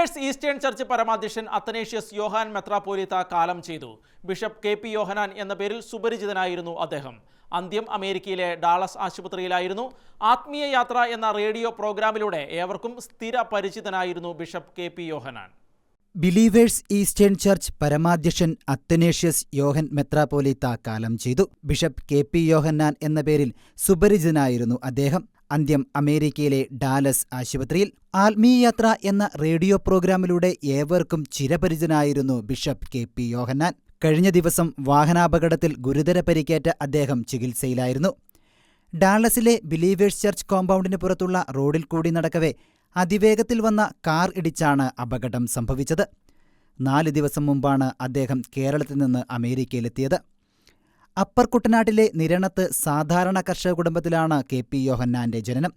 Believers eastern church പരമാധ്യക്ഷൻ Athanasius Yohan മെത്രാപോലിത്ത കാലം ചെയ്തു. ബിഷപ്പ് കെ പി യോഹനാൻ എന്ന പേരിൽ സുപരിചിതനായിരുന്നു അദ്ദേഹം. അന്ത്യം അമേരിക്കയിലെ ഡാളസ് ആശുപത്രിയിലായിരുന്നു. ആത്മീയ യാത്ര എന്ന റേഡിയോ പ്രോഗ്രാമിലൂടെ ഏവർക്കും സ്ഥിര പരിചിതനായിരുന്നു bishop K P Yohannan. Believers eastern church പരമാധ്യക്ഷൻ Athanasius Yohan മെത്രാപോലിത്ത കാലം ചെയ്തു. ബിഷപ്പ് കെ പി യോഹന്നാൻ എന്ന പേരിൽ സുപരിചിതനായിരുന്നു അദ്ദേഹം. അന്ത്യം അമേരിക്കയിലെ ഡാലസ് ആശുപത്രിയിൽ ആത്മീയയാത്ര എന്ന റേഡിയോ പ്രോഗ്രാമിലൂടെ ഏവർക്കും ചിരപരിചിതനായിരുന്നു ബിഷപ്പ് കെ പി യോഹന്നാൻ. കഴിഞ്ഞ ദിവസം വാഹനാപകടത്തിൽ ഗുരുതര പരിക്കേറ്റ അദ്ദേഹം ചികിത്സയിലായിരുന്നു. ഡാളസിലെ ബിലീവേഴ്സ് ചർച്ച് കോമ്പൗണ്ടിന് പുറത്തുള്ള റോഡിൽ കൂടി നടക്കവേ അതിവേഗത്തിൽ വന്ന കാർ ഇടിച്ചാണ് അപകടം സംഭവിച്ചത്. നാല് ദിവസം മുമ്പാണ് അദ്ദേഹം കേരളത്തിൽ നിന്ന് അമേരിക്കയിലെത്തിയത്. അപ്പർ കുട്ടനാട്ടിലെ നിരണത്ത് സാധാരണ കർഷക കുടുംബത്തിലാണ് കെ പി യോഹന്നാന്റെ ജനനം.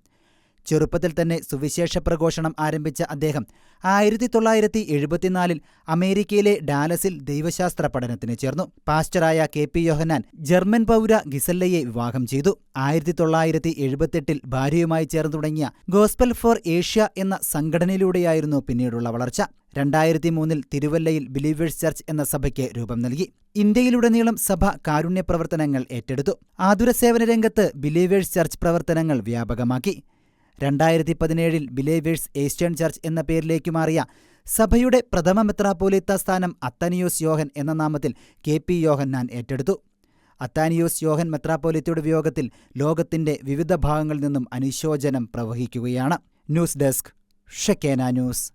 ചെറുപ്പത്തിൽ തന്നെ സുവിശേഷ പ്രഘോഷണം ആരംഭിച്ച അദ്ദേഹം ആയിരത്തി തൊള്ളായിരത്തി എഴുപത്തിനാലിൽ അമേരിക്കയിലെ ഡാലസിൽ ദൈവശാസ്ത്ര പഠനത്തിന് ചേർന്നു. പാസ്റ്ററായ കെ പി യോഹന്നാൻ ജർമ്മൻ പൗര ഗിസല്ലയെ വിവാഹം ചെയ്തു. ആയിരത്തി തൊള്ളായിരത്തി എഴുപത്തെട്ടിൽ ഭാര്യയുമായി ചേർന്നു തുടങ്ങിയ ഗോസ്പൽ ഫോർ ഏഷ്യ എന്ന സംഘടനയിലൂടെയായിരുന്നു പിന്നീടുള്ള വളർച്ച. രണ്ടായിരത്തി മൂന്നിൽ തിരുവല്ലയിൽ ബിലീവേഴ്സ് ചർച്ച് എന്ന സഭയ്ക്ക് രൂപം നൽകി. ഇന്ത്യയിലുടനീളം സഭ കാരുണ്യ പ്രവർത്തനങ്ങൾ ഏറ്റെടുത്തു. ആതുര സേവന രംഗത്ത് ബിലീവേഴ്സ് ചർച്ച് പ്രവർത്തനങ്ങൾ വ്യാപകമാക്കി. രണ്ടായിരത്തി പതിനേഴിൽ ബിലേവേഴ്സ് ഏസ്റ്റേൺ ചർച്ച് എന്ന പേരിലേക്ക് മാറിയ സഭയുടെ പ്രഥമ മെത്രാപ്പോലീത്ത സ്ഥാനം അത്തനിയോസ് യോഹൻ എന്ന നാമത്തിൽ കെ പി യോഹന്നാൻ ഏറ്റെടുത്തു. അത്താനിയോസ് യോഹൻ മെത്രാപ്പോലിത്തയുടെ വിയോഗത്തിൽ ലോകത്തിന്റെ വിവിധ ഭാഗങ്ങളിൽ നിന്നും അനുശോചനം പ്രവഹിക്കുകയാണ്. News desk Shekinah news.